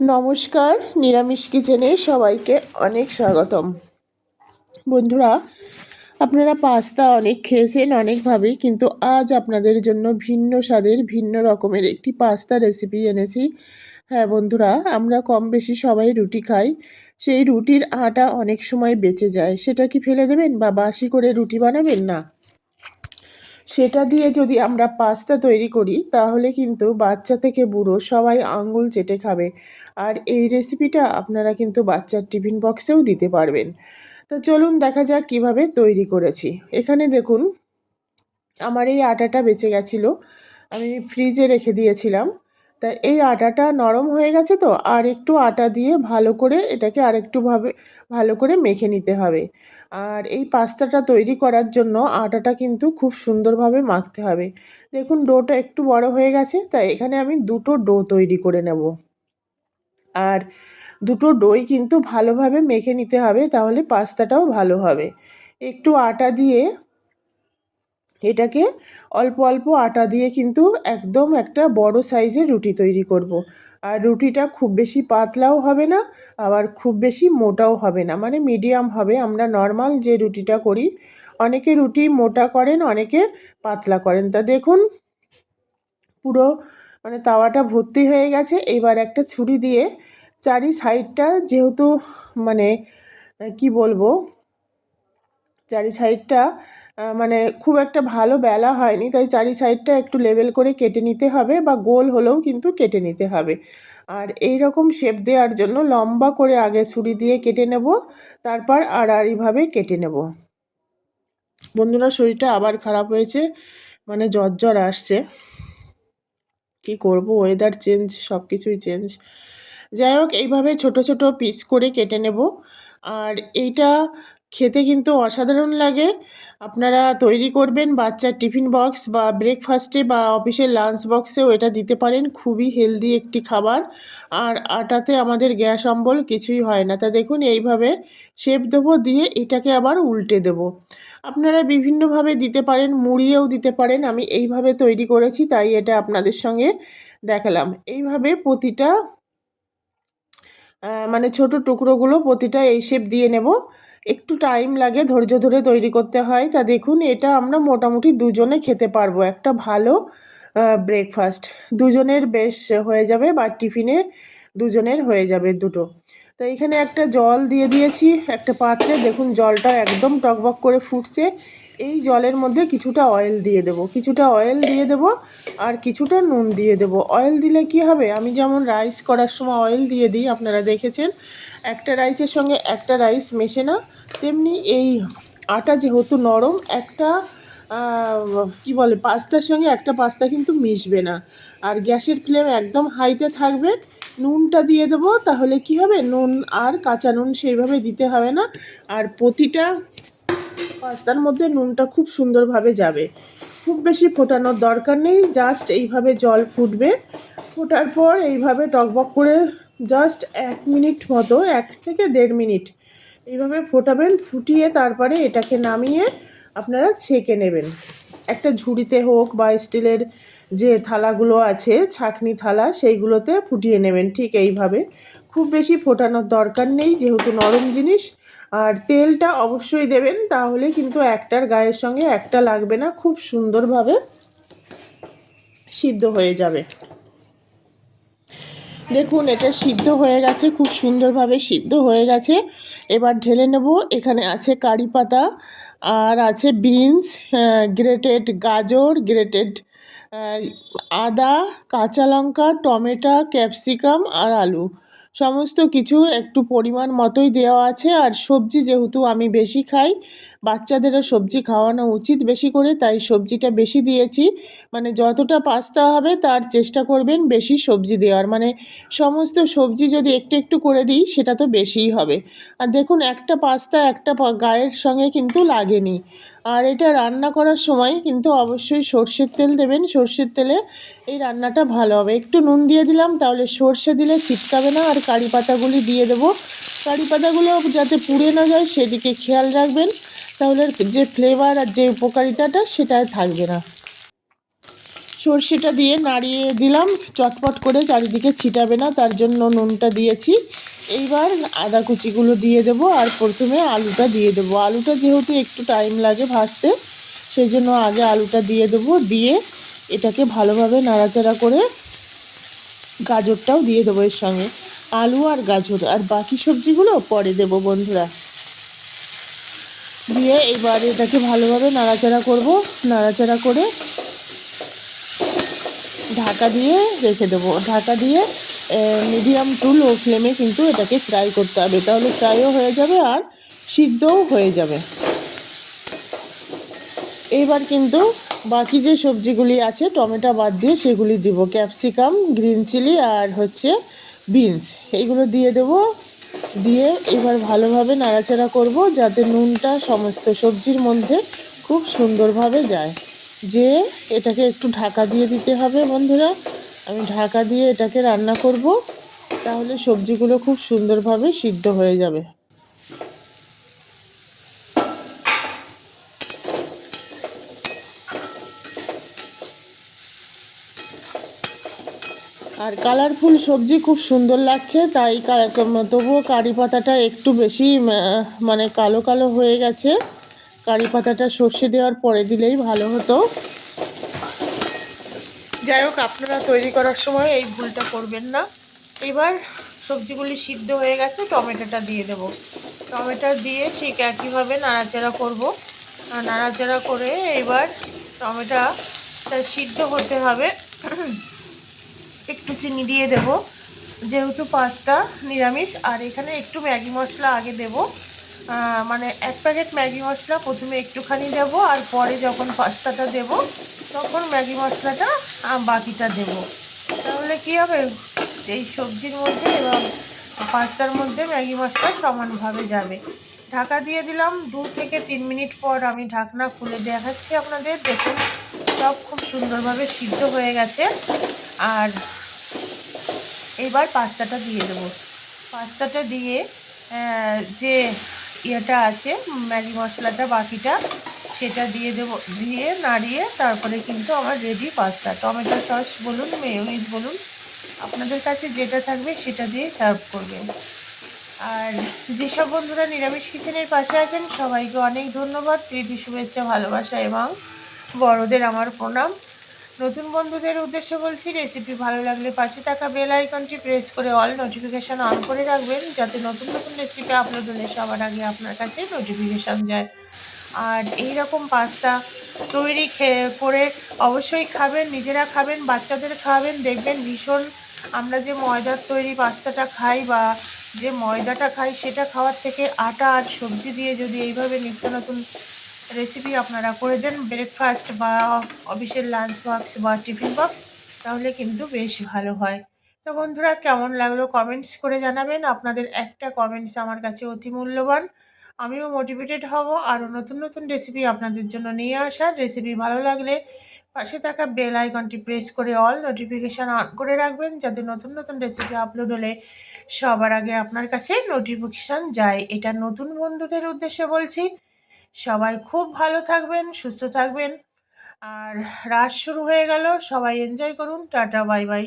নমস্কার, নিরামিষ কিচেনে সবাইকে অনেক স্বাগতম। বন্ধুরা, আপনারা পাস্তা অনেক খেয়েছেন, অনেকভাবেই, কিন্তু আজ আপনাদের জন্য ভিন্ন স্বাদের, ভিন্ন রকমের একটি পাস্তা রেসিপি এনেছি। হ্যাঁ বন্ধুরা, আমরা কম বেশি সবাই রুটি খাই। সেই রুটির আটা অনেক সময় বেঁচে যায়। সেটা কি ফেলে দেবেন বা বাসি করে রুটি বানাবেন না? সেটা দিয়ে যদি আমরা পাস্তা তৈরি করি, তাহলে কিন্তু বাচ্চা থেকে বুড়ো সবাই আঙুল চেটে খাবে। আর এই রেসিপিটা আপনারা কিন্তু বাচ্চার টিফিন বক্সেও দিতে পারবেন। তো চলুন দেখা যাক কীভাবে তৈরি করেছি। এখানে দেখুন, আমার এই আটাটা বেঁচে গেছিল। আমি ফ্রিজে রেখে দিয়েছিলাম। তা এই আটাটা নরম হয়ে গেছে তো, আর একটু আটা দিয়ে ভালো করে এটাকে আর আরেকটুভাবে ভালো করে মেখে নিতে হবে। আর এই পাস্তাটা তৈরি করার জন্য আটাটা কিন্তু খুব সুন্দরভাবে মাখতে হবে। দেখুন ডোটা একটু বড় হয়ে গেছে, তাই এখানে আমি দুটো ডো তৈরি করে নেব। আর দুটো ডোই কিন্তু ভালোভাবে মেখে নিতে হবে, তাহলে পাস্তাটাও ভালো হবে। একটু আটা দিয়ে এটাকে অল্প অল্প আটা দিয়ে কিন্তু একদম একটা বড় সাইজের রুটি তৈরি করব। আর রুটিটা খুব বেশি পাতলাও হবে না, আবার খুব বেশি মোটাও হবে না। মানে মিডিয়াম হবে। আমরা নর্মাল যে রুটিটা করি, অনেকে রুটি মোটা করেন, অনেকে পাতলা করেন। তা দেখুন, পুরো মানে তাওয়াটা ভর্তি হয়ে গেছে। এবার একটা ছুরি দিয়ে চারি সাইডটা যেহেতু মানে কি বলব চারি সাইডটা মানে খুব একটা ভালো বেলা হয়নি, তাই চারি সাইডটা একটু লেবেল করে কেটে নিতে হবে বা গোল হলেও কিন্তু কেটে নিতে হবে। আর এই রকম শেপ দেওয়ার জন্য লম্বা করে আগে ছুরি দিয়ে কেটে নেব, তারপর আর আড়াআড়িভাবে কেটে নেব। বন্ধুরা, শরীরটা আবার খারাপ হয়েছে মানে জ্বর জ্বর আসছে। কি করব ওয়েদার চেঞ্জ সব কিছুই চেঞ্জ যাই হোক, এইভাবে ছোট ছোট পিস করে কেটে নেব। আর এইটা খেতে কিন্তু অসাধারণ লাগে। আপনারা তৈরি করবেন বাচ্চার টিফিন বক্স বা ব্রেকফাস্টে বা অফিসের লাঞ্চ বক্সেও এটা দিতে পারেন। খুবই হেলদি একটি খাবার। আর আটাতে আমাদের গ্যাস অম্বল কিছুই হয় না। তা দেখুন, এইভাবে শেপ দেবো, দিয়ে এটাকে আবার উল্টে দেব। আপনারা বিভিন্নভাবে দিতে পারেন, মুড়িয়েও দিতে পারেন। আমি এইভাবে তৈরি করেছি, তাই এটা আপনাদের সঙ্গে দেখালাম। এইভাবে প্রতিটা মানে ছোট টুকরোগুলো প্রতিটা এই শেপ দিয়ে নেব। একটু টাইম লাগে, ধৈর্য ধরে তৈরি করতে হয়। তা দেখুন, এটা আমরা মোটামুটি দুজনে খেতে পারব। একটা ভালো ব্রেকফাস্ট দুজনের বেশ হয়ে যাবে বা টিফিনে দুজনের হয়ে যাবে দুটো। তো এখানে একটা জল দিয়ে দিয়েছি, একটা পাত্রে। দেখুন, জলটা একদম টকবক করে ফুটছে। এই জলের মধ্যে কিছুটা অয়েল দিয়ে দেব। কিছুটা অয়েল দিয়ে দেব আর কিছুটা নুন দিয়ে দেব। অয়েল দিলে কি হবে? আমি যেমন রাইস করার সময় অয়েল দিয়ে দিই, আপনারা দেখেছেন। একটা রাইসের সঙ্গে একটা রাইস মেশে না, তেমনি এই আটা যেহেতু নরম, একটা কি বলে, পাস্তার সঙ্গে একটা পাস্তা কিন্তু মিশবে না। আর গ্যাসের ফ্লেম একদম হাইতে থাকবে, নুনটা দিয়ে দেবো, তাহলে কি হবে? নুন আর কাঁচা নুন সেইভাবে দিতে হবে না। আর প্রতিটা পাস্তার মধ্যে নুনটা খুব সুন্দরভাবে যাবে। খুব বেশি ফোটানোর দরকার নেই জাস্ট এইভাবে জল ফুটবে। ফোটার পর এইভাবে টকবক করে জাস্ট এক মিনিট মতো, এক থেকে দেড় মিনিট এইভাবে ফোটাবেন, ফুটিয়ে তারপরে এটাকে নামিয়ে আপনারা ছেঁকে নেবেন। একটা ঝুড়িতে হোক বা স্টিলের যে থালাগুলো আছে, ছাকনি থালা, সেইগুলোতে ফুটিয়ে নেবেন ঠিক এইভাবে। খুব বেশি ফোটানোর দরকার নেই, যেহেতু নরম জিনিস আর তেলটা অবশ্যই দেবেন, তাহলে কিন্তু একটার গায়ের সঙ্গে একটা লাগবে না, খুব সুন্দরভাবে সিদ্ধ হয়ে যাবে। দেখুন, এটা সিদ্ধ হয়ে গেছে, খুব সুন্দরভাবে সিদ্ধ হয়ে গেছে। এবার ঢেলে নেব, এখানে আছে কারি পাতা, আর আছে বিনস গ্রেটেড গাজর, গ্রেটেড আদা, কাঁচা লঙ্কা, টমেটো, ক্যাপসিকাম আর আলু। সমস্ত কিছু একটু পরিমাণ মতোই দেওয়া আছে। আর সবজি যেহেতু আমি বেশি খাই বাচ্চাদেরও সবজি খাওয়ানো উচিত বেশি করে, তাই সবজিটা বেশি দিয়েছি। মানে যতটা পাস্তা হবে তার চেষ্টা করবেন বেশি সবজি দেওয়ার। মানে সমস্ত সবজি যদি একটু একটু করে দিই সেটা তো বেশিই হবে। আর দেখুন একটা পাস্তা একটা গায়ের সঙ্গে কিন্তু লাগেনি। আর এটা রান্না করার সময় কিন্তু অবশ্যই সর্ষের তেল দেবেন। সর্ষের তেলে এই রান্নাটা ভালো হবে। একটু নুন দিয়ে দিলাম, তাহলে সর্ষে দিলে ছিটকাবে না। আর কারি পাতাগুলি দিয়ে দেবো। কারি পাতাগুলো যাতে পুড়ে না যায় সেদিকে খেয়াল রাখবেন। তাহলে যে ফ্লেভার আর যে উপকারিতাটা সেটা থাকবে না। সর্ষেটা দিয়ে নাড়িয়ে দিলাম, চটপট করে চারিদিকে ছিটাবে না, তার জন্য নুনটা দিয়েছি। এইবার আদা কুচিগুলো দিয়ে দেবো আর প্রথমে আলুটা দিয়ে দেবো। আলুটা যেহেতু একটু টাইম লাগে ভাজতে সেই জন্য আগে আলুটা দিয়ে দেবো, দিয়ে এটাকে ভালোভাবে নাড়াচাড়া করে গাজরটাও দিয়ে দেবো এর সঙ্গে। আলু আর গাজর আর বাকি সবজিগুলো পরে দেবো বন্ধুরা। দিয়ে এবার এটাকে ভালোভাবে নাড়াচাড়া করব। নাড়াচাড়া করে ঢাকা দিয়ে রেখে দেবো। ঢাকা দিয়ে মিডিয়াম টু লো ফ্লেমে কিন্তু এটাকে ফ্রাই করতে হবে। তাহলে ফ্রাইও হয়ে যাবে আর সিদ্ধও হয়ে যাবে। এইবার কিন্তু বাকি যে সবজিগুলি আছে, টমেটো বাদ দিয়ে সেগুলি দিব। ক্যাপসিকাম, গ্রিন চিলি আর হচ্ছে বিনস। এইগুলো দিয়ে দেব। দিয়ে এবার ভালোভাবে নাড়াচাড়া করব যাতে নুনটা সমস্ত সবজির মধ্যে খুব সুন্দরভাবে যায়। যে এটাকে একটু ঢাকা দিয়ে দিতে হবে বন্ধুরা। আমি ঢাকা দিয়ে এটাকে রান্না করব, তাহলে সবজিগুলো খুব সুন্দরভাবে সিদ্ধ হয়ে যাবে। আর কালারফুল সবজি খুব সুন্দর লাগছে, তাই তবুও কারি পাতাটা একটু বেশি মানে কালো কালো হয়ে গেছে। কারি পাতাটা সর্ষে দেওয়ার পরে দিলেই ভালো হতো। যাই হোক, আপনারা তৈরি করার সময় এই ভুলটা করবেন না। এবার সবজিগুলি সিদ্ধ হয়ে গেছে, টমেটোটা দিয়ে দেব। টমেটো দিয়ে ঠিক একইভাবে নাড়াচাড়া করব। নাড়াচাড়া করে এবার টমেটোটা সিদ্ধ হতে হবে। একটু চিনি দিয়ে দেব। যেহেতু পাস্তা, নিরামিষ, আর এখানে একটু ম্যাগি মশলা আগে দেব। মানে এক প্যাকেট ম্যাগি মশলা প্রথমে একটুখানি দেব, আর পরে যখন পাস্তাটা দেব, তখন ম্যাগি মশলাটা বাকিটা দেব। তাহলে কি হবে? এই সবজির মধ্যে এবং পাস্তার মধ্যে ম্যাগি মশলা সমানভাবে যাবে। ঢাকা দিয়ে দিলাম, দু থেকে তিন মিনিট পর আমি ঢাকনা খুলে দেখাচ্ছি আপনাদের। দেখুন, সব খুব সুন্দরভাবে সিদ্ধ হয়ে গেছে। আর এবার পাস্তাটা দিয়ে দেবো। পাস্তাটা দিয়ে যে ইয়েটা আছে, ম্যাগি মশলাটা বাকিটা, সেটা দিয়ে দেবো, দিয়ে নাড়িয়ে তারপরে কিন্তু আমার রেডি পাস্তা। টমেটো সস বলুন মেয়োনিজ বলুন, আপনাদের কাছে যেটা থাকবে সেটা দিয়ে সার্ভ করবেন। আর যেসব বন্ধুরা নিরামিষ কিচেনের পাশে আছেন, সবাইকে অনেক ধন্যবাদ। প্রীতি, শুভেচ্ছা, ভালোবাসা এবং বড়দের আমার প্রণাম। নতুন বন্ধুদের উদ্দেশ্যে বলছি রেসিপি ভালো লাগলে পাশে থাকা বেল আইকনটি প্রেস করে অল নোটিফিকেশান অন করে রাখবেন, যাতে নতুন নতুন রেসিপি আপলোড হলে সবার আগে আপনার কাছে নোটিফিকেশান যায়। আর এই রকম পাস্তা তৈরি খেয়ে করে অবশ্যই খাবেন, নিজেরা খাবেন, বাচ্চাদের খাওয়াবেন দেখবেন ভীষণ আমরা যে ময়দার তৈরি পাস্তাটা খাই বা যে ময়দাটা খাই সেটা খাওয়ার থেকে আটা আর সবজি দিয়ে যদি এইভাবে নিত্য নতুন রেসিপি আপনারা করে দেন ব্রেকফাস্ট বা অফিসের লাঞ্চ বক্স বা টিফিন বক্স তাহলে কিন্তু বেশ ভালো হয়। তো বন্ধুরা, কেমন লাগল কমেন্টস করে জানাবেন। আপনাদের একটা কমেন্টস আমার কাছে অতি মূল্যবান। আমিও মোটিভেটেড হব। আরও নতুন নতুন রেসিপি আপনাদের জন্য নিয়ে আসার। রেসিপি ভালো লাগলে পাশে থাকা বেল আইকনটি প্রেস করে অল নোটিফিকেশান অন করে রাখবেন, যাতে নতুন নতুন রেসিপি আপলোড হলে সবার আগে আপনার কাছে নোটিফিকেশান যায়। এটা নতুন বন্ধুদের উদ্দেশ্যে বলছি। সবাই খুব ভালো থাকবেন, সুস্থ থাকবেন। আর রাত শুরু হয়ে গেল, সবাই এনজয় করুন, টাটা বাই বাই